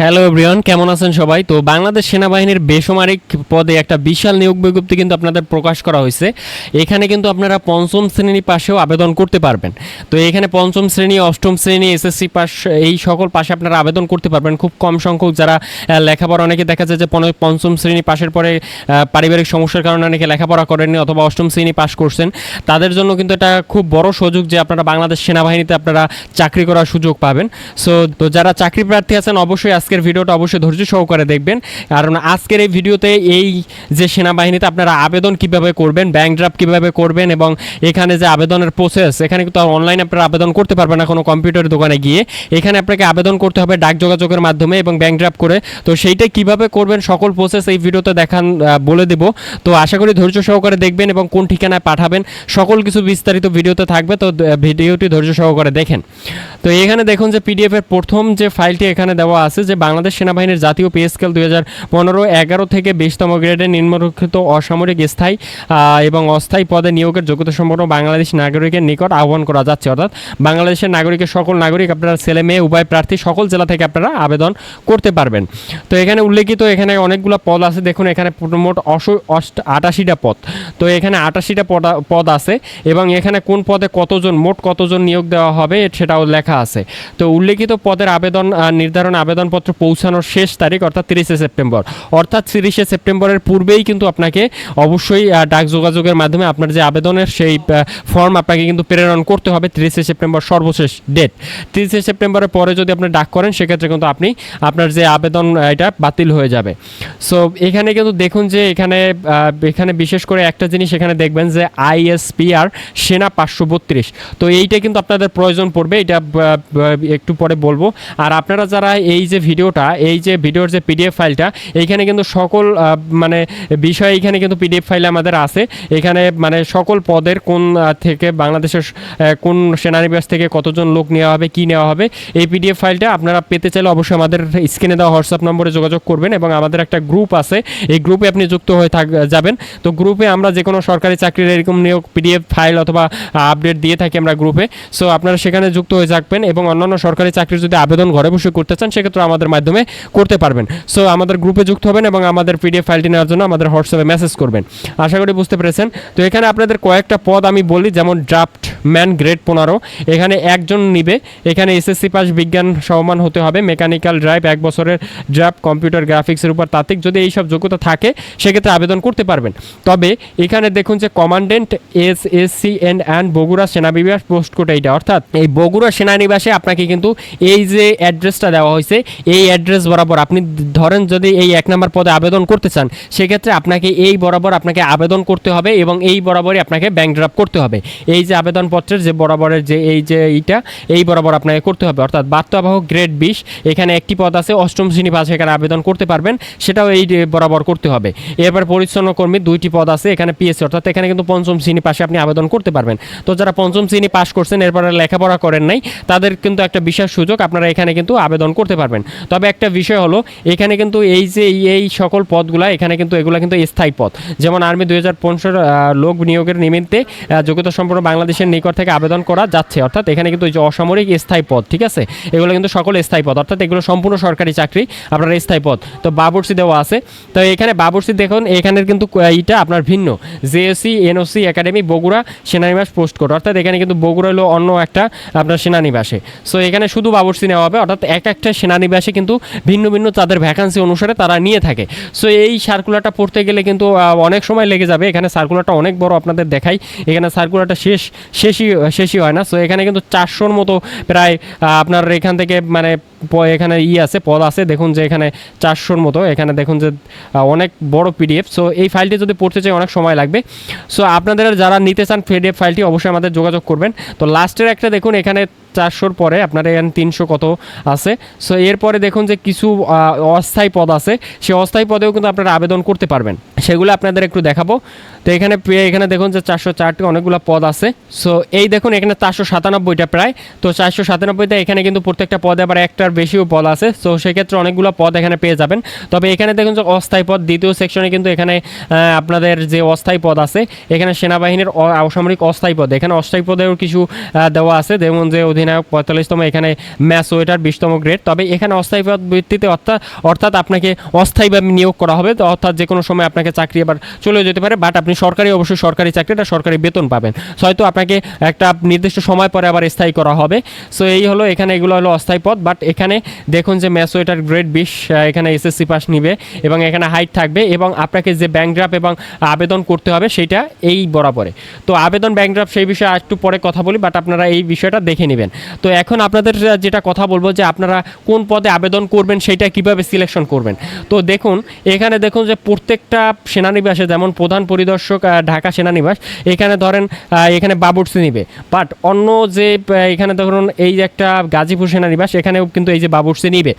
Hello everyone কেমন আছেন সবাই? তো বাংলাদেশ সেনাবাহিনীর বেসামরিক পদে একটা বিশাল নিয়োগ বিজ্ঞপ্তি কিন্তু আপনাদের প্রকাশ করা হয়েছে। এখানে কিন্তু আপনারা পঞ্চম শ্রেণি পাশেও আবেদন করতে পারবেন। তো এখানে পঞ্চম শ্রেণি, অষ্টম শ্রেণি, এসএসসি পাস এই সকল পাশে আপনারা আবেদন করতে পারবেন। খুব কম সংখ্যক যারা লেখাপড়া, অনেকে দেখা যায় যে পঞ্চম শ্রেণি পাশের পরে পারিবারিক সমস্যার কারণে অনেকে লেখাপড়া করেননি অথবা অষ্টম শ্রেণি পাশ করছেন। তাদের জন্য কিন্তু এটা খুব বড় সুযোগ যে আপনারা বাংলাদেশ সেনাবাহিনীতে আপনারা চাকরি করার সুযোগ পাবেন। সো তো যারা চাকরি প্রার্থী আছেন, অবশ্যই আজকের ভিডিওটা অবশ্যই ধৈর্য সহকারে দেখবেন। কারণ আজকের এই ভিডিওতে এই যে সেনাবাহিনীতে আপনারা আবেদন কীভাবে করবেন ব্যাংক ড্রাফট কীভাবে করবেন এবং এখানে যে আবেদনের প্রসেস এখানে কিন্তু অনলাইনে আপনারা আবেদন করতে পারবেন না কোনো কম্পিউটার দোকানে গিয়ে। এখানে আপনাকে আবেদন করতে হবে ডাক যোগাযোগের মাধ্যমে এবং ব্যাংক ড্রাফট করে। তো সেইটা কীভাবে করবেন, সকল প্রসেস এই ভিডিওতে দেখান বলে দেব। তো আশা করি ধৈর্য সহকারে দেখবেন এবং কোন ঠিকানায় পাঠাবেন, সকল কিছু বিস্তারিত ভিডিওতে থাকবে। তো ভিডিওটি ধৈর্য সহকারে দেখেন। তো এখানে দেখুন যে পিডিএফ এর প্রথম যে ফাইলটি এখানে দেওয়া আছে যে বাংলাদেশ সেনাবাহিনীর জাতীয় পে স্কেল দুই হাজার পনেরো এগারো থেকে বিশতম গ্রেডে নিম্নরক্ষিত অসামরিক স্থায়ী এবং অস্থায়ী পদে নিয়োগের যোগ্যতা সম্পন্ন বাংলাদেশ নাগরিকের নিকট আহ্বান করা যাচ্ছে। অর্থাৎ বাংলাদেশের নাগরিকের সকল নাগরিক, আপনারা ছেলে মেয়ে, উভয় প্রার্থী, সকল জেলা থেকে আপনারা আবেদন করতে পারবেন। তো এখানে উল্লেখিত এখানে অনেকগুলো পদ আছে। দেখুন, এখানে মোট আটাশিটা পদ। তো এখানে আটাশিটা পদ পদ আছে, এবং এখানে কোন পদে কতজন, মোট কতজন নিয়োগ দেওয়া হবে সেটাও লেখা আছে। তো উল্লেখিত পদের আবেদন নির্ধারণ আবেদনপত্র পৌঁছানোর শেষ তারিখ, অর্থাৎ তিরিশে সেপ্টেম্বর। অর্থাৎ তিরিশে সেপ্টেম্বরের পূর্বেই কিন্তু আপনাকে অবশ্যই ডাক যোগাযোগের মাধ্যমে আপনার যে আবেদনের সেই ফর্ম আপনাকে কিন্তু প্রেরণ করতে হবে তিরিশে সেপ্টেম্বর সর্বশেষ ডেট তিরিশে সেপ্টেম্বরের পরে যদি আপনি ডাক করেন, সেক্ষেত্রে কিন্তু আপনি আপনার যে আবেদন এটা বাতিল হয়ে যাবে। সো এখানে কিন্তু দেখুন যে এখানে এখানে বিশেষ করে একটা জিনিস এখানে দেখবেন যে আইএসপিআর সেনা পাঁচশো বত্রিশ। তো এইটা কিন্তু আপনাদের প্রয়োজন পড়বে, এটা একটু পরে বলব। আর আপনারা যারা এই যে ভিডিওটা, এই যে ভিডিওর যে পিডিএফ ফাইলটা, এইখানে কিন্তু সকল মানে বিষয় এখানে কিন্তু পিডিএফ ফাইল আমাদের আছে। এখানে মানে সকল পদের কোন থেকে বাংলাদেশের কোন সেনানিবাস থেকে কতজন লোক নেওয়া হবে, কি নেওয়া হবে, এই পিডিএফ ফাইলটা আপনারা পেতে চাইলে অবশ্যই আমাদের স্ক্রিনে দেওয়া হোয়াটসঅ্যাপ নম্বরে যোগাযোগ করবেন এবং আমাদের একটা গ্রুপ আছে, এই গ্রুপে আপনি যুক্ত হয়ে থাক, যাবেন। তো গ্রুপে আমরা যে কোনো সরকারি চাকরির এরকম নিয়োগ পিডিএফ ফাইল অথবা আপডেট দিয়ে থাকি আমরা গ্রুপে। সো আপনারা সেখানে যুক্ত হয়ে থাকবেন এবং অন্যান্য সরকারি চাকরির যদি আবেদন ঘরে বসে করতে চান, সেক্ষেত্রে আমাদের মাধ্যমে করতে পারবেন। সো আমাদের গ্রুপে যুক্ত হবেন এবং আমাদের পিডিএফ ফাইলটি নেওয়ার জন্য আমাদের হোয়াটসঅ্যাপে মেসেজ করবেন। আশা করি বুঝতে পেরেছেন। তো এখানে আপনাদের কয়েকটা পদ আমি বলি, যেমন ড্রাফট ম্যান গ্রেড পনেরো। এখানে একজন নিবে। এখানে এসএসসি পাস বিজ্ঞান সমমান হতে হবে। মেকানিক্যাল ড্রাইভ এক বছরের ড্রাফট কম্পিউটার গ্রাফিক্সের উপর তাত্ত্বিক। যদি এইসব যোগ্যতা থাকে, সেক্ষেত্রে আবেদন করতে পারবেন। তবে এখানে দেখুন যে commandant S S C and and Bogura সেনানিবাস post code এইটা। অর্থাৎ এই বগুড়া সেনানিবাসে আপনাকে কিন্তু এই যে অ্যাড্রেসটা দেওয়া হয়েছে এই অ্যাড্রেস বরাবর আপনি ধরেন যদি এই এক নম্বর পদে আবেদন করতে চান, সেক্ষেত্রে আপনাকে এই বরাবর আপনাকে আবেদন করতে হবে এবং এই বরাবরই আপনাকে ব্যাংক ড্রাফট করতে হবে। এই যে আবেদনপত্রের যে বরাবরের যে এই যে এইটা, এই বরাবর আপনাকে করতে হবে। অর্থাৎ বার্তাবাহক গ্রেড বিশ, এখানে একটি পদ আছে, অষ্টম শ্রেণি পাশে, এখানে আবেদন করতে পারবেন, সেটাও এই বরাবর করতে হবে। এবার পরিচ্ছন্ন কর্মী দুইটি পদ আছে, এখানে পিএসসি অর্থাৎ এখানে কিন্তু পঞ্চম শ্রেণি পাশে আপনি আবেদন করতে পারবেন। তো যারা পঞ্চম শ্রেণি পাশ করছেন, এরপরে লেখাপড়া করেন নাই, তাদের কিন্তু একটা বিশেষ সুযোগ, আপনারা এখানে কিন্তু আবেদন করতে পারবেন। তবে একটা বিষয় হলো, এখানে কিন্তু এই যে এই- সকল পদগুলা, এখানে কিন্তু এগুলা কিন্তু স্থায়ী পদ। যেমন আর্মি দুই হাজার পনেরো লোক নিয়োগের নিমিত্তে যোগ্যতা সম্পন্ন বাংলাদেশের নিকট থেকে আবেদন করা যাচ্ছে। অর্থাৎ এখানে কিন্তু অসামরিক স্থায়ী পদ, ঠিক আছে? এগুলো কিন্তু সকল স্থায়ী পদ। অর্থাৎ এগুলো সম্পূর্ণ সরকারি চাকরি, আপনার স্থায়ী পদ। তো বাবুরসি দেওয়া আছে। তো এখানে বাবুরসি দেখুন, এখানের কিন্তু এইটা আপনার ভিন্ন। জেএসসি, এনওসি, একাডেমি, বগুড়া, সেনানিবাস, পোস্ট কোড। অর্থাৎ এখানে কিন্তু বগুড়া হলো অন্য একটা আপনার সেনানিবাসে। সো এখানে শুধু বাবুরসি নেওয়া হবে। অর্থাৎ এক একটা সেনানিবাসে কিন্তু ভিন্ন ভিন্ন তাদের ভ্যাকান্সি অনুসারে তারা নিয়ে থাকে। সো এই সার্কুলারটা পড়তে গেলে কিন্তু অনেক সময় লেগে যাবে। এখানে সার্কুলারটা অনেক বড় আপনাদের দেখাই। এখানে সার্কুলারটা শেষ, শেষই শেষই হয় না। সো এখানে কিন্তু চারশোর মতো প্রায় আপনার এখান থেকে মানে এখানে ই আছে পদ আছে, দেখুন যে এখানে চারশোর মতো, এখানে দেখুন যে অনেক বড় পিডিএফ। সো এই ফাইলটি যদি পড়তে চাই, অনেক সময় লাগবে। সো আপনাদের যারা নিতে চান পিডিএফ ফাইলটি অবশ্যই আমাদের যোগাযোগ করবেন। তো, লাস্টের একটা দেখুন, এখানে চারশোর পরে আপনার এখানে তিনশো কত আছে। সো এরপরে দেখুন যে কিছু অস্থায়ী পদ আছে। সেই অস্থায়ী পদেও কিন্তু আপনারা আবেদন করতে পারবেন। সেগুলো আপনাদের একটু দেখাবো। তো, এখানে এখানে দেখুন যে চারশো চারটি অনেকগুলো পদ আছে। সো এই দেখুন, এখানে চারশো সাতানব্বইটা প্রায়। তো, চারশো সাতানব্বইটা এখানে কিন্তু প্রত্যেকটা পদে আবার একটার একটার বেশিও পদ আছে। তো সেক্ষেত্রে অনেকগুলো পদ এখানে পেয়ে যাবেন। তবে এখানে দেখুন যে অস্থায়ী পদ দ্বিতীয় সেকশনে কিন্তু এখানে আপনাদের যে অস্থায়ী পদ আছে এখানে সেনাবাহিনীর অসামরিক অস্থায়ী পদ। এখানে অস্থায়ী পদেও কিছু দেওয়া আছে। যেমন যে অধিনায়ক পঁয়তাল্লিশতম এখানে ম্যাচ ওয়েটার বিশতম গ্রেড। তবে এখানে অস্থায়ী পদ ভিত্তিতে অর্থাৎ অর্থাৎ আপনাকে অস্থায়ীভাবে নিয়োগ করা হবে। তো অর্থাৎ যে কোনো সময় আপনাকে চাকরি আবার চলে যেতে পারে বাট আপনি সরকারি অবশ্যই সরকারি চাকরিটা সরকারি বেতন পাবেন। So, হয়তো আপনাকে একটা নির্দিষ্ট সময় পরে আবার স্থায়ী করা হবে। সো এই হলো এখানে এগুলো হলো অস্থায়ী পদ বাট এখানে। দেখুন যে ম্যাচ ওয়েটার গ্রেড বিশ এখানে এসএসসি পাস নিবে এবং এখানে হাইট থাকবে এবং আপনাকে যে ব্যাংক ড্রাফট এবং আবেদন করতে হবে সেইটা এই বরাবরে। তো আবেদন ব্যাংক ড্রাফট সেই বিষয়ে একটু পরে কথা বলি বাট আপনারা এই বিষয়টা দেখে নেবেন। তো এখন আপনাদের যেটা কথা বলব যে আপনারা কোন পদে আবেদন করবেন সেটা কীভাবে সিলেকশন করবেন। তো দেখুন, এখানে দেখুন যে প্রত্যেকটা সেনানিবাসে, যেমন প্রধান পরিদর্শক ঢাকা সেনানিবাস, এখানে ধরেন এখানে বাবুর্চি নিবে। বাট অন্য যে এখানে ধরুন এই একটা গাজীপুর সেনানিবাস, এখানেও কিন্তু এই যে বাবুর্চি নিবে।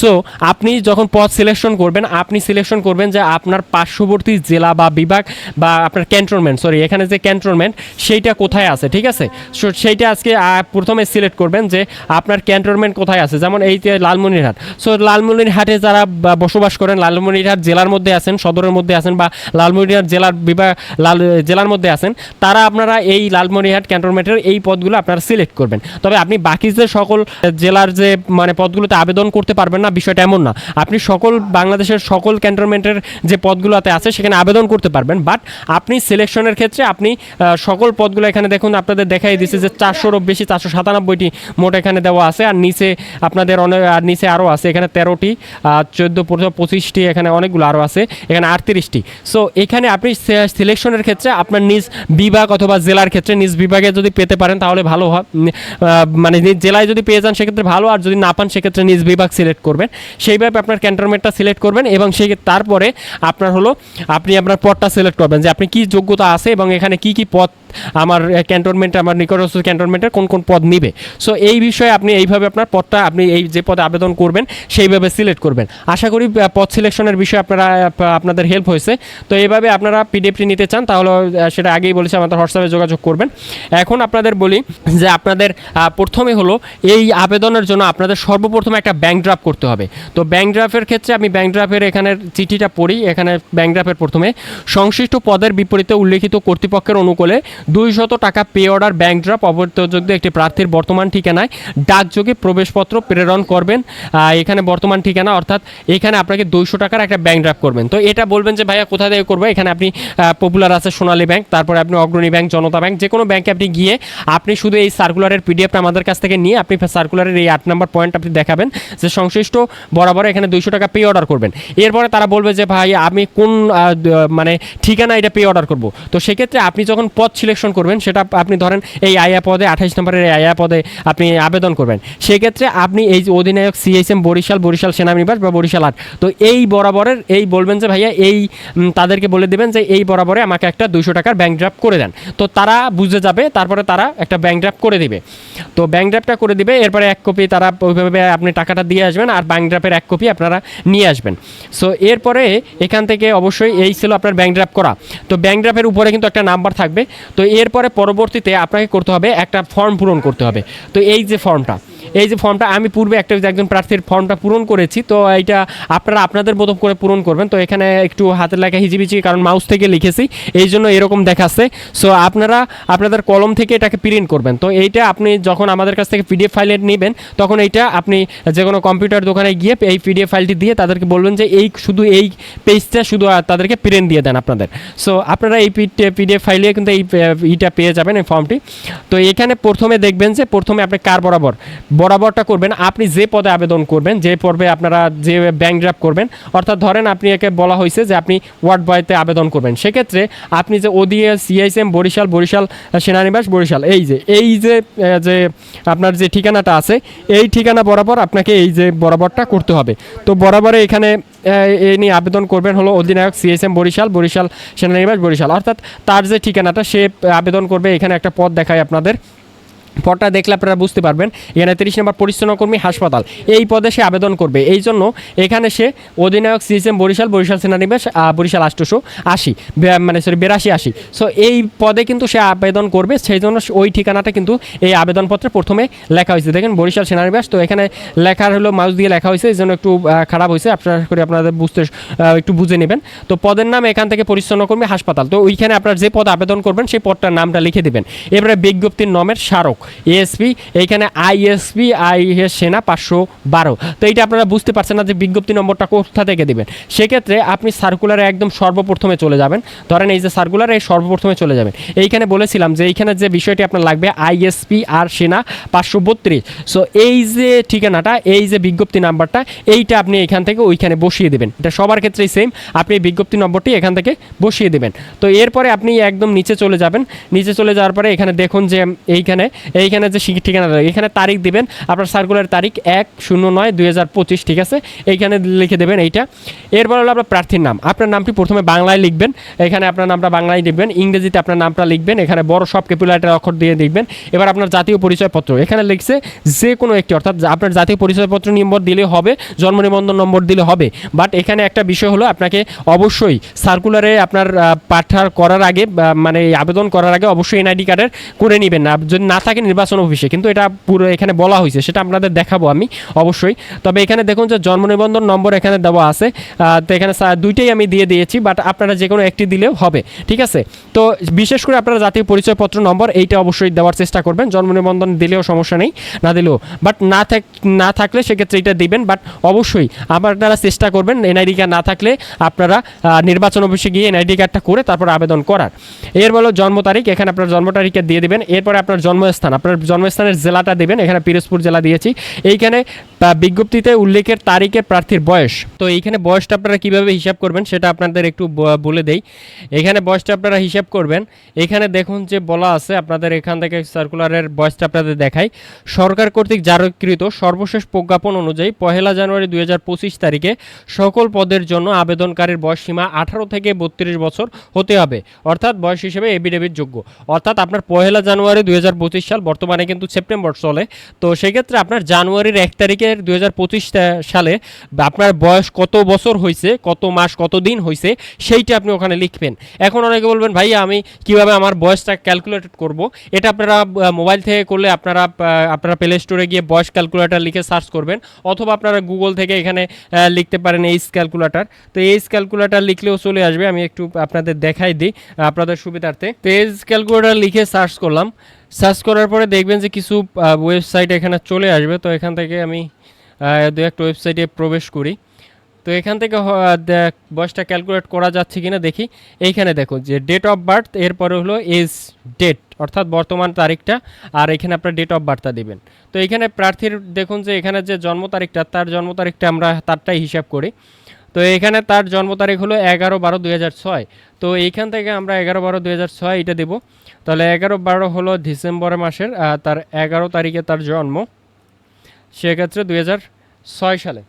সো আপনি যখন পদ সিলেকশন করবেন, আপনি সিলেকশন করবেন যে আপনার পার্শ্ববর্তী জেলা বা বিভাগ বা আপনার ক্যান্টনমেন্ট সরি এখানে যে ক্যান্টনমেন্ট সেইটা কোথায় আছে, ঠিক আছে? সো সেইটা আজকে প্রথমে সিলেক্ট করবেন যে আপনার ক্যান্টনমেন্ট কোথায় আছে। যেমন এই লালমনিরহাট। সো লালমনিরহাটে যারা বসবাস করেন, লালমনিরহাট জেলার মধ্যে আছেন, সদরের মধ্যে আছেন বা লালমনিরহাট জেলার বিভাগ, লাল, জেলার মধ্যে আছেন, তারা আপনারা এই লালমনিরহাট ক্যান্টনমেন্টের এই পদগুলো আপনারা সিলেক্ট করবেন। তবে আপনি বাকি যে সকল জেলার যে মানে পদগুলোতে আবেদন করতে পারবেন না, বিষয়টা এমন না। আপনি সকল বাংলাদেশের সকল ক্যান্টনমেন্টের যে পদগুলোতে আছে, সেখানে আবেদন করতে পারবেন। বাট আপনি সিলেকশনের ক্ষেত্রে আপনি সকল পদগুলো এখানে দেখুন, আপনাদের দেখাই দিচ্ছে যে চারশোরও বেশি, চারশো সাতানব্বইটি মোট এখানে দেওয়া আছে। আর নিচে আপনাদের অনেক আর নিচে আরও আছে, এখানে তেরোটি চোদ্দ পঁচিশটি এখানে অনেকগুলো আরও আছে, এখানে আটত্রিশটি। সো এখানে আপনি সিলেকশনের ক্ষেত্রে আপনার নিজ বিভাগ অথবা জেলার ক্ষেত্রে নিজ বিভাগে যদি পেতে পারেন, তাহলে ভালো হয়। মানে জেলায় যদি পেয়ে যান, সেক্ষেত্রে ভালো। আর যদি না পান সেক্ষেত্রে নিজ বিভাগ সিলেক্ট করবেন। সেইভাবে আপনার ক্যান্টনমেন্টটা সিলেক্ট করবেন এবং সেই তারপরে আপনার হলো আপনি আপনার পদটা সিলেক্ট করবেন যে আপনি কি যোগ্যতা আছে এবং এখানে কি কি পদ আমার ক্যান্টনমেন্ট আমার নিকটস্থ ক্যান্টনমেন্টের কোন কোন পদ নিবে। সো এই বিষয়ে আপনি এইভাবে আপনার পদটা, আপনি এই যে পদে আবেদন করবেন, সেইভাবে সিলেক্ট করবেন। আশা করি পদ সিলেকশনের বিষয়ে আপনারা আপনাদের হেল্প হয়েছে। তো এইভাবে আপনারা পিডিএফটি নিতে চান, তাহলে সেটা আগেই বলেছি, আমাদের হোয়াটসঅ্যাপে যোগাযোগ করবেন। এখন আপনাদের বলি যে আপনাদের প্রথমে হলো, এই আবেদনের জন্য আপনাদের সর্বপ্রথম একটা ব্যাংক ড্রাফট করতে হবে। তো ব্যাংক ড্রাফের ক্ষেত্রে আমি ব্যাংক ড্রাফের এখানের চিঠিটা পড়ি, এখানে ব্যাংক ড্রাফের প্রথমে। সংশ্লিষ্ট পদের বিপরীতে উল্লেখিত কর্তৃপক্ষের অনুকূলে দুইশত টাকা পে অর্ডার ব্যাংক ড্রাফট অবৈধযোগ্য একটি প্রার্থীর বর্তমান ঠিকানায় ডাকযোগে প্রবেশপত্র প্রেরণ করবেন। এখানে বর্তমান ঠিকানা অর্থাৎ এখানে আপনাকে দুইশো টাকার একটা ব্যাংক ড্রাফট করবেন। তো এটা বলবেন যে, ভাইয়া, কোথা থেকে করব? এখানে আপনি পপুলার আছে সোনালী ব্যাংক, তারপরে আপনি অগ্রণী ব্যাংক, জনতা ব্যাংক যে কোনো ব্যাংকে আপনি গিয়ে আপনি শুধু এই সার্কুলারের পিডিএফটা আমাদের কাছ থেকে নিয়ে আপনি সার্কুলারের এই আট নাম্বার পয়েন্ট আপনি দেখাবেন যে, সংশ্লিষ্ট বরাবর এখানে দুইশো টাকা পে অর্ডার করবেন। এরপরে তারা বলবে যে ভাই আমি কোন মানে ঠিকানা এটা পে অর্ডার করব? তো সেক্ষেত্রে আপনি যখন পদ সিলেকশন করবেন, সেটা আপনি ধরেন এই আয়া পদে, আঠাইশ নম্বরের এই আয়া পদে আপনি আবেদন করবেন। সেক্ষেত্রে আপনি এই অধিনায়ক সিএসএম বরিশাল বরিশাল সেনানিবাস বা বরিশাল আট। তো এই বরাবরের, এই বলবেন যে ভাইয়া, এই তাদেরকে বলে দেবেন যে এই বরাবরে আমাকে একটা দুশো টাকার ব্যাংক ড্রাফট করে দেন। তো তারা বুঝে যাবে, তারপরে তারা একটা ব্যাংক ড্রাফট করে দিবে। তো ব্যাংক ড্রাফটটা করে দিবে, এরপরে এক কপি তারা ওইভাবে আপনি টাকাটা দিয়ে আসবেন, আর ব্যাংক ড্রাফের এক কপি আপনারা নিয়ে আসবেন। সো এরপরে এখান থেকে অবশ্যই এই ছিল আপনার ব্যাংক ড্রাফট করা। তো ব্যাংক ড্রাফের উপরে কিন্তু একটা নাম্বার থাকবে। তো এরপরে পরবর্তীতে আপনাকে করতে হবে একটা ফর্ম পূরণ করতে হবে। তো এই যে ফর্মটা এই যে ফর্মটা আমি পূর্বে একটা একজন প্রার্থীর ফর্মটা পূরণ করেছি, তো এইটা আপনারা আপনাদের মতো করে পূরণ করবেন। তো এখানে একটু হাতের লেখা হিজিবিচি কারণ মাউস থেকে লিখেছি, এই জন্য এরকম দেখাচ্ছে। সো আপনারা, আপনাদের কলম থেকে এটাকে প্রিন্ট করবেন। তো এইটা আপনি যখন আমাদের কাছ থেকে পিডিএফ ফাইলে নেবেন, তখন এইটা আপনি যে কোনো কম্পিউটার দোকানে গিয়ে এই পিডিএফ ফাইলটি দিয়ে তাদেরকে বলবেন যে এই শুধু এই পেজটা শুধু তাদেরকে প্রিন্ট দিয়ে দেন আপনাদের। সো আপনারা এই পিডিএফ ফাইলে কিন্তু এই ইটা পেয়ে যাবেন এই ফর্মটি তো এখানে প্রথমে দেখবেন যে প্রথমে আপনি কার বরাবর বরাবরটা করবেন, আপনি যে পদে আবেদন করবেন, যে পর্বে আপনারা যে ব্যাংক ড্রাফট করবেন, অর্থাৎ ধরেন আপনি একে বলা হয়েছে যে আপনি ওয়ার্ড বয়তে আবেদন করবেন। সেক্ষেত্রে আপনি যে ওডিএস সিআইসএম বরিশাল বরিশাল সেনানিবাস, বরিশাল, এই যে এই যে যে আপনার যে ঠিকানাটা আছে, এই ঠিকানা বরাবর আপনাকে এই যে বরাবরটা করতে হবে। তো বরাবরে এখানে এই নিয়ে আবেদন করবেন হলো অধিনায়ক সিএসএম বরিশাল বরিশাল, সেনানিবাস, বরিশাল। অর্থাৎ তার যে ঠিকানাটা, সে আবেদন করবে, এখানে একটা পদ দেখায় আপনাদের। পদটা দেখলে আপনারা বুঝতে পারবেন। এখানে তিরিশ নম্বর পরিচ্ছন্ন কর্মী হাসপাতাল। এই পদে সে আবেদন করবে। এই জন্য এখানে সে অধিনায়ক সিএসএম বরিশাল বরিশাল সেনানিবাস বরিশাল আষ্টশো আশি মানে সরি বিরাশি আশি। সো এই পদে কিন্তু সে আবেদন করবে। সেই জন্য ওই ঠিকানাটা কিন্তু এই আবেদনপত্রে প্রথমে লেখা হয়েছে। দেখেন, বরিশাল সেনানিবাস তো এখানে লেখার হলো মাউস দিয়ে লেখা হয়েছে। এই জন্য একটু খারাপ হয়েছে। আপনারা করে আপনাদের বুঝতে একটু বুঝে নেবেন। তো পদের নাম এখান থেকে পরিচ্ছন্ন কর্মী হাসপাতাল। তো ওইখানে আপনার যে পদ আবেদন করবেন, সেই পদটার নামটা লিখে দেবেন। এবারে বিজ্ঞপ্তির নামের স্মারক। এএসপি এইখানে আইএসপি আই সেনা পাঁচশো বারো। তো এইটা আপনারা বুঝতে পারছেন না যে বিজ্ঞপ্তি নম্বরটা কোথা থেকে দিবেন। সেক্ষেত্রে আপনি সার্কুলারে একদম সর্বপ্রথমে চলে যাবেন। ধরেন এই যে সার্কুলারে এই সর্বপ্রথমে চলে যাবেন। এইখানে বলেছিলাম যে এইখানে যে বিষয়টি আপনার লাগবে আইএসপি আর সেনা পাঁচশো বত্রিশ। সো এই যে ঠিকানাটা, এই যে বিজ্ঞপ্তি নাম্বারটা, এইটা আপনি এখান থেকে ওইখানে বসিয়ে দেবেন। এটা সবার ক্ষেত্রেই সেম আপনি এই বিজ্ঞপ্তি নম্বরটি এখান থেকে বসিয়ে দেবেন। তো এরপরে আপনি একদম নিচে চলে যাবেন। নিচে চলে যাওয়ার পরে এখানে দেখুন যে এইখানে এইখানে যে ঠিকানা এখানে তারিখ দিবেন, আপনার সার্কুলার তারিখ এক শূন্য নয় দুই হাজার পঁচিশ, ঠিক আছে? এইখানে লিখে দেবেন এইটা। এরপর হলো আপনার প্রার্থীর নাম। আপনার নামটি প্রথমে বাংলায় লিখবেন। এখানে আপনার নামটা বাংলায় লিখবেন ইংরেজিতে আপনার নামটা লিখবেন। এখানে বড় সব ক্যাপিটালের অক্ষর দিয়ে লিখবেন এবার আপনার জাতীয় পরিচয়পত্র। এখানে লিখছে যে কোনো একটি, অর্থাৎ আপনার জাতীয় পরিচয়পত্র নম্বর দিলে হবে, জন্ম নিবন্ধন নম্বর দিলে হবে। বাট এখানে একটা বিষয় হলো আপনাকে অবশ্যই সার্কুলারে আপনার পাঠার করার আগে মানে আবেদন করার আগে অবশ্যই এনআইডি কার্ডের করে নেবেন। না যদি না থাকে নির্বাচন অফিসে, কিন্তু এটা পুরো এখানে বলা হয়েছে, সেটা আপনাদের দেখাবো আমি অবশ্যই। তবে এখানে দেখুন যে জন্ম নিবন্ধন নম্বর এখানে দেওয়া আছে তো এখানে দুইটাই আমি দিয়ে দিয়েছি বাট আপনারা যে কোনো একটি দিলেও হবে, ঠিক আছে? তো বিশেষ করে আপনারা জাতীয় পরিচয়পত্র নম্বর এইটা অবশ্যই দেওয়ার চেষ্টা করবেন, জন্ম নিবন্ধন দিলেও সমস্যা নেই, না দিলেও বাট না থাক, না থাকলে সেক্ষেত্রে এটা দিবেন বাট অবশ্যই আপনারা চেষ্টা করবেন এনআইডি কার্ড না থাকলে আপনারা নির্বাচন অফিসে গিয়ে এনআইডি কার্ডটা করে তারপর আবেদন করার। এর বলো জন্ম তারিখ, এখানে আপনার জন্ম তারিখে দিয়ে দিবেন, এরপরে আপনার জন্মস্থান। আপনার জন্মস্থানের জেলাটা দেবেন এখানে পিরোজপুর জেলা দিয়েছি। এইখানে আহ, বিজ্ঞপ্তিতে উল্লেখের তারিখে প্রার্থীর বয়স। তো এইখানে বয়সটা আপনারা কীভাবে হিসাব করবেন সেটা আপনাদের একটু বলে দেই। এখানে বয়সটা আপনারা হিসাব করবেন। এখানে দেখুন যে বলা আছে আপনাদের এখান থেকে সার্কুলারের বয়সটা আপনাদের দেখাই। সরকার কর্তৃক জারিকৃত সর্বশেষ প্রজ্ঞাপন অনুযায়ী পহেলা জানুয়ারি দুই হাজার পঁচিশ তারিখে সকল পদের জন্য আবেদনকারীর বয়স সীমা আঠারো থেকে বত্রিশ বছর হতে হবে। অর্থাৎ বয়স হিসেবে এবিডেভিট যোগ্য। অর্থাৎ আপনার পহেলা জানুয়ারি দু হাজার পঁচিশ সাল বর্তমানে কিন্তু সেপ্টেম্বর চলে। তো সেক্ষেত্রে আপনার জানুয়ারির এক তারিখের দুই সালে আপনার বয়স কত বছর হয়েছে কত মাস, কত দিন হয়েছে সেইটা আপনি ওখানে লিখবেন। এখন অনেকে বলবেন, ভাই, আমি কীভাবে আমার বয়সটা ক্যালকুলেটেড করব? এটা আপনারা মোবাইল থেকে করলে আপনারা আপনারা প্লে স্টোরে গিয়ে বয়স ক্যালকুলেটার লিখে সার্চ করবেন, অথবা আপনারা গুগল থেকে এখানে লিখতে পারেন এইস ক্যালকুলেটর তো এইস ক্যালকুলেটার লিখলেও চলে আসবে, আমি একটু আপনাদের দেখাই দিই আপনাদের সুবিধার্থে। তো এইস ক্যালকুলেটার লিখে সার্চ করলাম। সার্চ করার পরে দেখবেন যে কিছু ওয়েবসাইট এখানে চলে আসবে, তো এখান থেকে আমি দু একটা ওয়েবসাইটে প্রবেশ করি। তো এখান থেকে বয়সটা ক্যালকুলেট করা যাচ্ছে কিনা দেখি। এইখানে দেখো যে ডেট অফ বার্থ এরপরে হলো এজ ডেট অর্থাৎ বর্তমান তারিখটা, আর এখানে আপনার ডেট অফ বার্থটা দেবেন। তো এখানে প্রার্থীর, দেখুন যে এখানে যে জন্ম তারিখটা, তার জন্ম তারিখটা আমরা তারটাই হিসাব করি। তো এখানে তার জন্ম তারিখ হলো এগারো বারো দুই তো এইখান থেকে আমরা এগারো বারো দুই এটা দেবো। তাহলে এগারো বারো হলো ডিসেম্বর মাসের তার এগারো তারিখে তার জন্ম। সেক্ষেত্রে দুই ছয় সালে।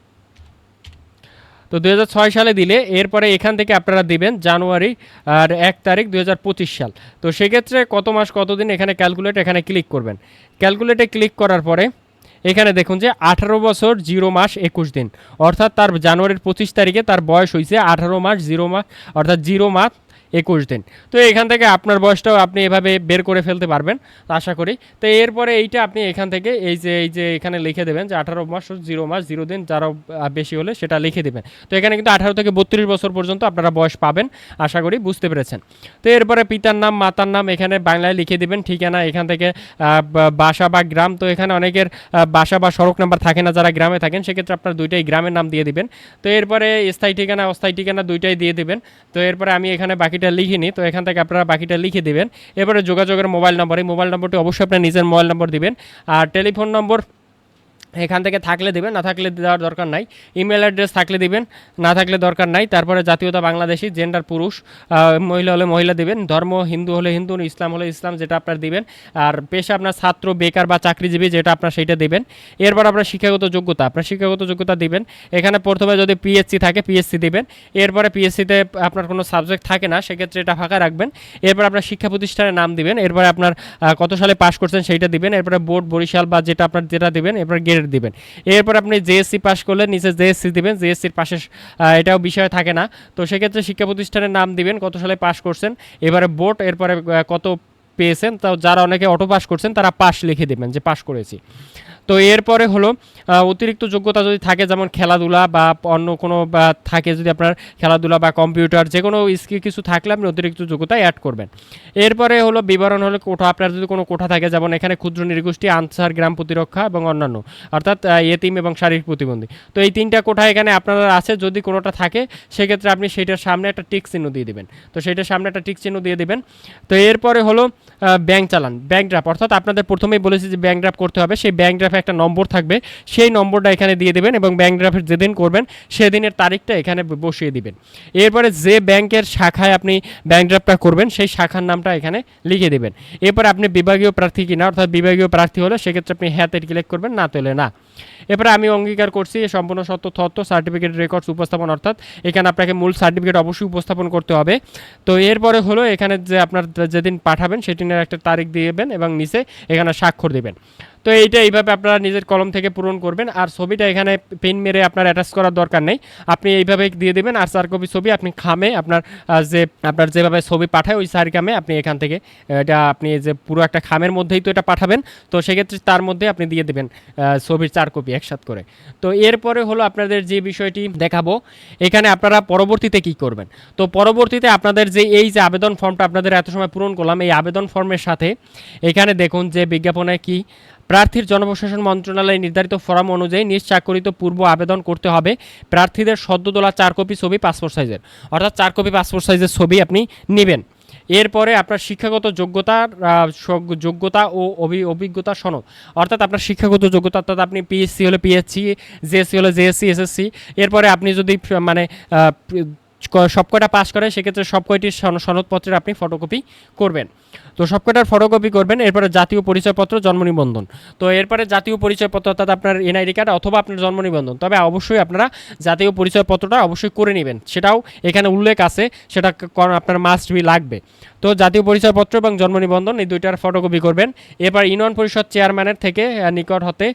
তো দুই হাজার ছয় সালে দিলে এরপরে এখান থেকে আপনারা দিবেন জানুয়ারি আর এক তারিখ দুই হাজার পঁচিশ সাল। তো সেক্ষেত্রে কত মাস, কতদিন এখানে ক্যালকুলেট এখানে ক্লিক করবেন। ক্যালকুলেটে ক্লিক করার পরে এখানে দেখুন যে আঠারো বছর জিরো মাস একুশ দিন। অর্থাৎ তার জানুয়ারির পঁচিশ তারিখে তার বয়স হয়েছে আঠারো মাস জিরো মাস, অর্থাৎ জিরো মাস একুশ দিন। তো এখান থেকে আপনার বয়সটাও আপনি এভাবে বের করে ফেলতে পারবেন, আশা করি। তো এরপরে এইটা আপনি এখান থেকে এই যে এই যে এখানে লিখে দেবেন যে আঠারো মাস, জিরো মাস, জিরো দিন যারা বেশি হলে সেটা লিখে দেবেন। তো এখানে কিন্তু আঠারো থেকে বত্রিশ বছর পর্যন্ত আপনারা বয়স পাবেন, আশা করি বুঝতে পেরেছেন। তো এরপরে পিতার নাম, মাতার নাম এখানে বাংলায় লিখে দিবেন, ঠিকানা এখান থেকে বাসা বা গ্রাম। তো এখানে অনেকের বাসা বা সড়ক নাম্বার থাকে না, যারা গ্রামে থাকেন, সেক্ষেত্রে আপনার দুইটাই গ্রামের নাম দিয়ে দিবেন। তো এরপরে স্থায়ী ঠিকানা, অস্থায়ী ঠিকানা দুইটাই দিয়ে দিবেন। তো এরপরে আমি এখানে বাকিটা লিখিনি তো এখান থেকে আপনারা বাকিটা লিখে দিবেন। এবারে যোগাযোগের মোবাইল নম্বর, এই মোবাইল নম্বরটি অবশ্যই আপনার নিজের মোবাইল নম্বর দিবেন। আর টেলিফোন নম্বর এখান থেকে থাকলে দিবেন, না থাকলে দেওয়ার দরকার নাই। ইমেল অ্যাড্রেস থাকলে দিবেন, না থাকলে দরকার নাই। তারপরে জাতীয়তা বাংলাদেশি জেন্ডার পুরুষ মহিলা হলে মহিলা দিবেন, ধর্ম হিন্দু হলে হিন্দু, ইসলাম হলে ইসলাম, যেটা আপনার দিবেন। আর পেশা আপনার ছাত্র, বেকার বা চাকরিজীবী, যেটা আপনার সেইটা দিবেন। এরপর আপনার শিক্ষাগত যোগ্যতা, আপনার শিক্ষাগত যোগ্যতা দিবেন। এখানে প্রথমে যদি পিএসসি থাকে পিএসসি দিবেন। এরপরে পিএসসিতে আপনার কোনো সাবজেক্ট থাকে না, সেক্ষেত্রে এটা ফাঁকা রাখবেন। এরপর আপনার শিক্ষা প্রতিষ্ঠানের নাম দিবেন। এরপরে আপনার কত সালে পাস করছেন সেইটা দিবেন। এরপরে বোর্ড, বরিশাল বা যেটা আপনার, যেটা দিবেন। এরপর গ্রেড দিবেন। এরপর আপনি জেএসসি পাস করলে নিচে জেএসসি দিবেন। জেএসসির পাশে এটাও বিষয় থাকে না। তো সেক্ষেত্রে শিক্ষা প্রতিষ্ঠানের নাম দিবেন, কত সালে পাস করছেন। এবারে বোর্ড এরপরে কত পেয়েছেন। তাও যারা অনেকে অটো পাস করছেন, তারা পাস লিখে দেবেন যে পাস করেছি। তো এরপরে হলো অতিরিক্ত যোগ্যতা যদি থাকে, যেমন খেলাধুলা বা অন্য কোনো, বা থাকে যদি আপনার খেলাধুলা বা কম্পিউটার যে কোনো স্কিল কিছু থাকলে আপনি অতিরিক্ত যোগ্যতা অ্যাড করবেন। এরপরে হলো বিবরণ হলো কোঠা, আপনার যদি কোনো কোঠা থাকে, যেমন এখানে ক্ষুদ্র নৃগোষ্ঠী, আনসার, গ্রাম প্রতিরক্ষা এবং অন্যান্য, অর্থাৎ এতিম এবং শারীরিক প্রতিবন্ধী। তো এই তিনটা কোঠা এখানে আপনারা আছে, যদি কোনোটা থাকে, সেক্ষেত্রে আপনি সেটার সামনে একটা টিক চিহ্ন দিয়ে দেবেন। তো সেটার সামনে একটা টিক চিহ্ন দিয়ে দেবেন। তো এরপরে হলো ব্যাংক চালান ব্যাংক ড্রাফট অর্থাৎ আপনাদের প্রথমেই বলেছি যে ব্যাংক ড্রাফট করতে হবে। সেই ব্যাংক ড্রাফে একটা নম্বর থাকবে, সেই নম্বরটা এখানে দিয়ে দেবেন এবং ব্যাংক ড্রাফট যেদিন করবেন, সেদিনের তারিখটা এখানে বসিয়ে দিবেন। এরপরে যে ব্যাংকের শাখায় আপনি ব্যাংক ড্রাফটটা করবেন, সেই শাখার নামটা এখানে লিখে দেবেন। এরপরে আপনি বিভাগীয় প্রার্থী কিনা, অর্থাৎ বিভাগীয় প্রার্থী হলে সেক্ষেত্রে আপনি হ্যাঁতে ক্লিক করবেন, না তোলে না। এরপরে আমি অঙ্গীকার করছি সম্পূর্ণ সত্য, তথ্য সার্টিফিকেট রেকর্ডস উপস্থাপন অর্থাৎ এখানে আপনাকে মূল সার্টিফিকেট অবশ্যই উপস্থাপন করতে হবে। তো এরপরে হলো এখানে যে আপনার যেদিন পাঠাবেন সেদিনের একটা তারিখ দিবেন এবং নিচে এখানে স্বাক্ষর দেবেন। তো এইটা এইভাবে আপনারা নিজের কলম থেকে পূরণ করবেন আর ছবিটা এখানে পেন মেরে আপনার অ্যাটাচ করার দরকার নেই। আপনি এইভাবে দিয়ে দেবেন আর চার কপি ছবি আপনি খামে আপনার যে আপনার যেভাবে ছবি পাঠায় ওই চার খামে আপনি এখান থেকে, এটা আপনি যে পুরো একটা খামের মধ্যেই তো এটা পাঠাবেন। তো সেক্ষেত্রে তার মধ্যে আপনি দিয়ে দেবেন ছবির চার কপি একসাথ করে। তো এরপরে হলো আপনাদের যে বিষয়টি দেখাবো, এখানে আপনারা পরবর্তীতে কি করবেন? তো পরবর্তীতে আপনাদের যে এই যে আবেদন ফর্মটা আপনাদের এত সময় পূরণ করলাম, এই আবেদন ফর্মের সাথে এখানে দেখুন যে বিজ্ঞাপনে কি প্রার্থীর জনপ্রশাসন মন্ত্রণালয় নির্ধারিত ফরম অনুযায়ী নিজ স্বাক্ষরিত পূর্ব আবেদন করতে হবে। প্রার্থীদের সদ্য তোলা চার কপি ছবি পাসপোর্ট সাইজের অর্থাৎ চার কপি পাসপোর্ট সাইজের ছবি আপনি নেবেন। এরপরে আপনার শিক্ষাগত যোগ্যতার যোগ্যতা ও অভি- অভিজ্ঞতা সনদ। অর্থাৎ আপনার শিক্ষাগত যোগ্যতা, অর্থাৎ আপনি পিএসসি হলে পিএসসি জেএসসি হলে জেএসসি এসএসসি এরপরে আপনি যদি মানে আহ, ক- সবকটা পাস করে সেক্ষেত্রে সবকয়টির সন- সনদপত্রের আপনি ফটোকপি করবেন। তো সবকটার ফটোকপি করবেন এরপরে জাতীয় পরিচয়পত্র জন্ম নিবন্ধন। তো এরপরে জাতীয় পরিচয়পত্র অর্থাৎ আপনার এনআইডি কার্ড অথবা আপনার জন্ম নিবন্ধন। তবে অবশ্যই আপনারা জাতীয় পরিচয়পত্রটা অবশ্যই করে নেবেন। সেটাও এখানে উল্লেখ আছে সেটা আপনার মাস্ট বি লাগবে। তো জাতীয় পরিচয়পত্র এবং জন্ম নিবন্ধন এই দুইটার ফটোকপি করবেন। এবার ইউনিয়ন পরিষদ চেয়ারম্যানের থেকে নিকট হতে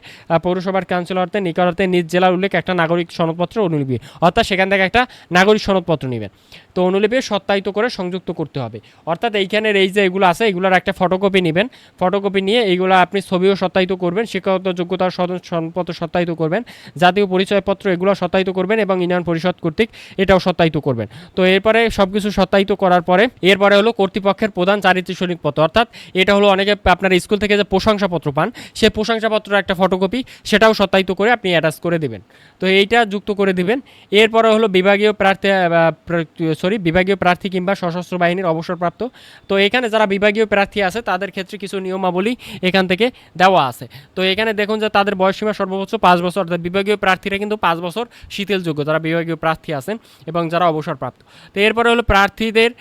পৌরসভার কাউন্সিলর হতে নিকট হতে নিজ জেলার উল্লেখ একটা নাগরিক সনদপত্র অনুলিপি। অর্থাৎ সেখান থেকে একটা নাগরিক সনদপত্র নেবেন। তো অনুলিপি সত্যায়িত করে সংযুক্ত করতে হবে। অর্থাৎ এইখানের এই যে এগুলো আছে, এগুলোর একটা ফটোকপি নেবেন। ফটোকপি নিয়ে এইগুলো আপনি ছবিও সত্যায়িত করবেন শিক্ষাগত যোগ্যতার সনদপত্র সত্যায়িত করবেন, জাতীয় পরিচয়পত্র এগুলো সত্যায়িত করবেন এবং ইউনিয়ন পরিষদ কর্তৃক এটাও সত্যায়িত করবেন। তো এরপরে সব কিছু সত্যায়িত করার পরে, এরপরে হলো কর্তৃপক্ষের প্রধান চারিত্রিক পত্র। অর্থাৎ এটা হলো অনেকে আপনার স্কুল থেকে যে প্রশংসাপত্র পান, সেই প্রশংসাপত্রের একটা ফটোকপি সেটাও সত্যায়িত করে আপনি অ্যাটাচ করে দিবেন। তো এইটা যুক্ত করে দিবেন। এরপরে হলো বিভাগীয় প্রার্থী সরি বিভাগীয় প্রার্থী কিংবা সশস্ত্র বাহিনীর অবসরপ্রাপ্ত। তো এখানে যারা বিভাগীয় প্রার্থী আছে, তাদের ক্ষেত্রে কিছু নিয়মাবলী এখান থেকে দেওয়া আছে। তো এখানে দেখুন যে তাদের বয়সসীমা সর্বোচ্চ পাঁচ বছর। অর্থাৎ বিভাগীয় প্রার্থীরা কিন্তু পাঁচ বছর শীতলযোগ্য যারা বিভাগীয় প্রার্থী আছেন এবং যারা অবসরপ্রাপ্ত। তো এরপরে হলো প্রার্থীদের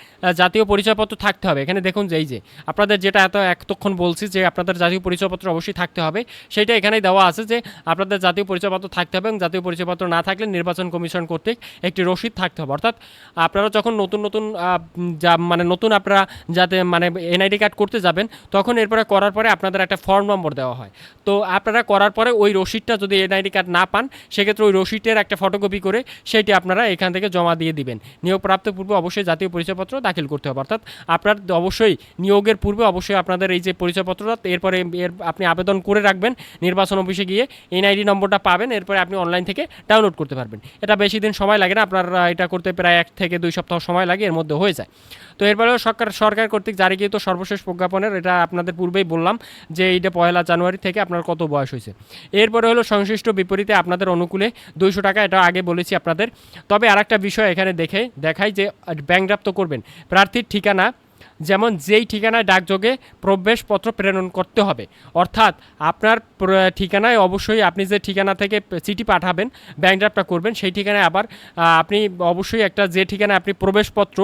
জাতীয় পরিচয়পত্র থাকতে হবে। এখানে দেখুন যে এই যে, আপনাদের যেটা এত, এতক্ষণ বলছি যে আপনাদের জাতীয় পরিচয়পত্র অবশ্যই থাকতে হবে। সেটা এখানেই দেওয়া আছে যে, আপনাদের জাতীয় পরিচয়পত্র থাকতে হবে এবং জাতীয় পরিচয়পত্র না থাকলে নির্বাচন কমিশন কর্তৃক একটি রসিদ থাকতে হবে। অর্থাৎ আপনারা যখন নতুন নতুন যা মানে নতুন আপনারা যাতে মানে এনআইডি কার্ড করতে যাবেন, তখন এরপরে করার পরে আপনাদের একটা ফর্ম নম্বর দেওয়া হয়। তো আপনারা করার পরে ওই রসিদটা যদি এনআইডি কার্ড না পান, সেক্ষেত্রে ওই রসিদের একটা ফটোকপি করে সেটি আপনারা এখান থেকে জমা দিয়ে দিবেন। নিয়োগপ্রাপ্ত পূর্বে অবশ্যই জাতীয় পরিচয়পত্র দাখিল করতে হবে। অর্থাৎ আপনার অবশ্যই নিয়োগের পূর্বে অবশ্যই আপনাদের এই যে পরিচয়পত্রটা, এরপরে এর আপনি আবেদন করে রাখবেন, নির্বাচন অফিসে গিয়ে এনআইডি নম্বরটা পাবেন, এরপরে আপনি অনলাইন থেকে ডাউনলোড করতে পারবেন। এটা বেশি দিন সময় লাগে না, আপনার এটা করতে প্রায় এক থেকে দুই সপ্তাহ সময় লাগে, এর মধ্যে হয়ে যায়। তো এরপরে সরকার সরকার কর্তৃক জারিকৃত সর্বশেষ প্রজ্ঞাপনের, এটা আপনাদের পূর্বেই বললাম যে এইটা পয়লা জানুয়ারি থেকে আপনার কত বয়স হয়েছে। এরপরে হলো সংশ্লিষ্ট বিপরীতে আপনাদের অনুকূলে দুইশো টাকা, এটা আগে বলেছি আপনাদের। তবে আরেকটা বিষয় এখানে দেখে, দেখাই যে ব্যাংক করবেন। প্রার্থীর ঠিকানা যেমন যেই ঠিকানায় ডাকযোগে প্রবেশপত্র প্রেরণ করতে হবে। অর্থাৎ আপনার ঠিকানায় অবশ্যই আপনি যে ঠিকানা থেকে চিঠি পাঠাবেন, ব্যাংক ড্রাফটটা করবেন, সেই ঠিকানায় আবার আপনি অবশ্যই একটা যে ঠিকানায় আপনি প্রবেশপত্র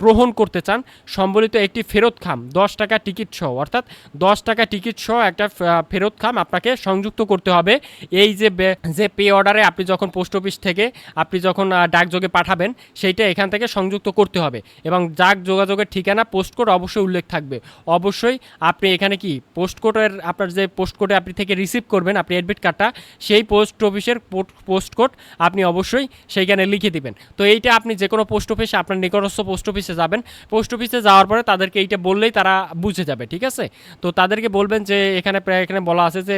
গ্রহণ করতে চান, সম্বলিত একটি ফেরত খাম, দশ টাকা টিকিট সহ। অর্থাৎ দশ টাকা টিকিট সহ একটা ফেরত খাম আপনাকে সংযুক্ত করতে হবে। এই যে যে পে অর্ডারে আপনি যখন পোস্ট অফিস থেকে আপনি যখন ডাকযোগে পাঠাবেন, সেইটা এখান থেকে সংযুক্ত করতে হবে এবং ডাক যোগাযোগের ঠিকানা পোস্ট কোড অবশ্যই উল্লেখ থাকবে। অবশ্যই আপনি এখানে কি পোস্ট কোডের আপনার যে পোস্ট কোডে আপনি থেকে রিসিভ করবেন, আপনি অ্যাডমিট কার্ডটা, সেই পোস্ট অফিসের পোস্ট কোড আপনি অবশ্যই সেইখানে লিখে দিবেন। তো এইটা আপনি যে কোনো পোস্ট অফিসে, আপনার নিকটস্থ পোস্ট অফিসে যাবেন। পোস্ট অফিসে যাওয়ার পরে তাদেরকে এইটা বললেই তারা বুঝে যাবে, ঠিক আছে? তো তাদেরকে বলবেন যে এখানে প্রায় এখানে বলা আছে যে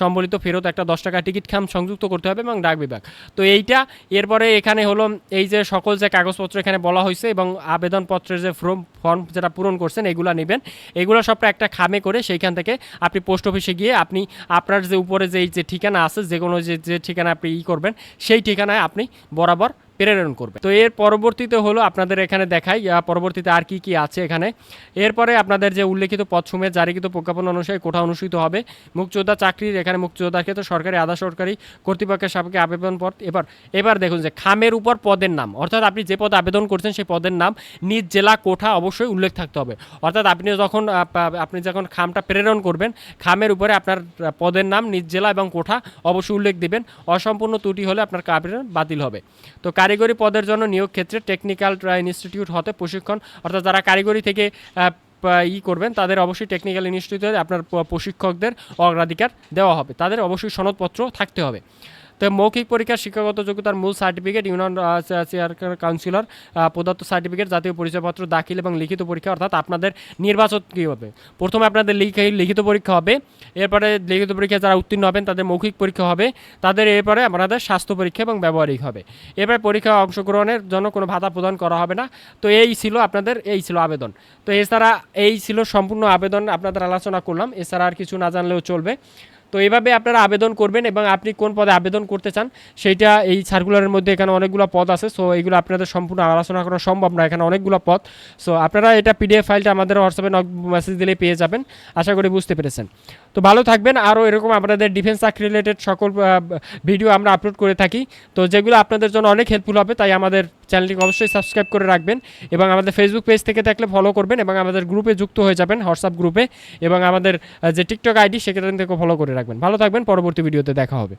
সম্বলিত ফেরত একটা দশ টাকা টিকিট খাম সংযুক্ত করতে হবে এবং ডাক বিভাগ। তো এইটা এরপরে এখানে হলো এই যে সকল যে কাগজপত্র এখানে বলা হয়েছে এবং আবেদনপত্রের যে ফর্ম ফর্ম যেটা পূরণ করছেন, এগুলো নেবেন। এগুলো সবটা একটা খামে করে সেইখান থেকে আপনি পোস্ট অফিসে গিয়ে আপনি আপনার যে উপরে যে এই যে ঠিকানা আছে যে কোনো যে যে ঠিকানা আপনি ই করবেন, সেই ঠিকানায় আপনি বরাবর প্রেরণ করবে। তো এর পরবর্তীতে হলো আপনাদের এখানে দেখাই পরবর্তীতে আর কি কি আছে এখানে। এরপরে আপনাদের যে উল্লেখিত পদসমূহে জারিকৃত প্রজ্ঞাপন অনুসারে কোঠা অনুষ্ঠিত হবে। মুক্তিযোদ্ধা চাকরির, এখানে মুক্তিযোদ্ধার ক্ষেত্রে সরকারি, আধা সরকারি, কর্তৃপক্ষের সাপেক্ষে আবেদন পদ এবার এবার দেখুন যে খামের উপর পদের নাম, অর্থাৎ আপনি যে পদে আবেদন করছেন সেই পদের নাম নিজ জেলা কোঠা অবশ্যই উল্লেখ থাকতে হবে। অর্থাৎ আপনি যখন আপনি যখন খামটা প্রেরণ করবেন, খামের উপরে আপনার পদের নাম নিজ জেলা এবং কোঠা অবশ্যই উল্লেখ দিবেন। অসম্পূর্ণ ত্রুটি হলে আপনার আবেদন বাতিল হবে। তো কারিগরি পদের জন্য নিয়োগ ক্ষেত্রে টেকনিক্যাল ইনস্টিটিউট হতে প্রশিক্ষণ, অর্থাৎ যারা কারিগরি থেকে ই করবেন, তাদের অবশ্যই টেকনিক্যাল ইনস্টিটিউটে আপনার প্রশিক্ষকদের অগ্রাধিকার দেওয়া হবে। তাদের অবশ্যই সনদপত্র থাকতে হবে। তো মৌখিক পরীক্ষা শিক্ষাগত যোগ্যতার মূল সার্টিফিকেট ইউনিয়ন কাউন্সিলর প্রদত্ত সার্টিফিকেট, জাতীয় পরিচয়পত্র, দাখিল এবং লিখিত পরীক্ষা, অর্থাৎ আপনাদের নির্বাচন কী হবে? প্রথমে আপনাদের লিখি- লিখিত পরীক্ষা হবে, এরপরে লিখিত পরীক্ষা যারা উত্তীর্ণ হবেন, তাদের মৌখিক পরীক্ষা হবে, তাদের এরপরে আপনাদের স্বাস্থ্য পরীক্ষা এবং ব্যবহারিক হবে। এরপরে পরীক্ষা অংশগ্রহণের জন্য কোনো ভাতা প্রদান করা হবে না। তো এই ছিল আপনাদের, এই ছিল আবেদন। তো এছাড়া এই ছিল সম্পূর্ণ আবেদন আপনাদের আলোচনা করলাম। এছাড়া আর কিছু না জানলেও চলবে। তো এইভাবে আপনারা আবেদন করবেন এবং আপনি কোন পদে আবেদন করতে চান, সেইটা এই সার্কুলারের মধ্যে এখানে অনেকগুলো পদ আছে। সো এইগুলো আপনাদের সম্পূর্ণ আলোচনা করা সম্ভব না, এখানে অনেকগুলো পদ। সো আপনারা এটা পিডিএফ ফাইলটা আমাদের হোয়াটসঅ্যাপে মেসেজ দিলে পেয়ে যাবেন। আশা করি বুঝতে পেরেছেন। তো ভালো থাকবেন। আরও এরকম আপনাদের ডিফেন্স চাকরি রিলেটেড সকল ভিডিও আমরা আপলোড করে থাকি। তো যেগুলো আপনাদের জন্য অনেক হেল্পফুল হবে, তাই আমাদের চ্যানেলটিকে অবশ্যই সাবস্ক্রাইব করে রাখবেন এবং আমাদের ফেসবুক পেজ থেকে দেখলে ফলো করবেন এবং আমাদের গ্রুপে যুক্ত হয়ে যাবেন হোয়াটসঅ্যাপ গ্রুপে এবং আমাদের যে টিকটক আইডি সেখান থেকে ফলো করে রাখবেন। ভালো থাকবেন, পরবর্তী ভিডিওতে দেখা হবে।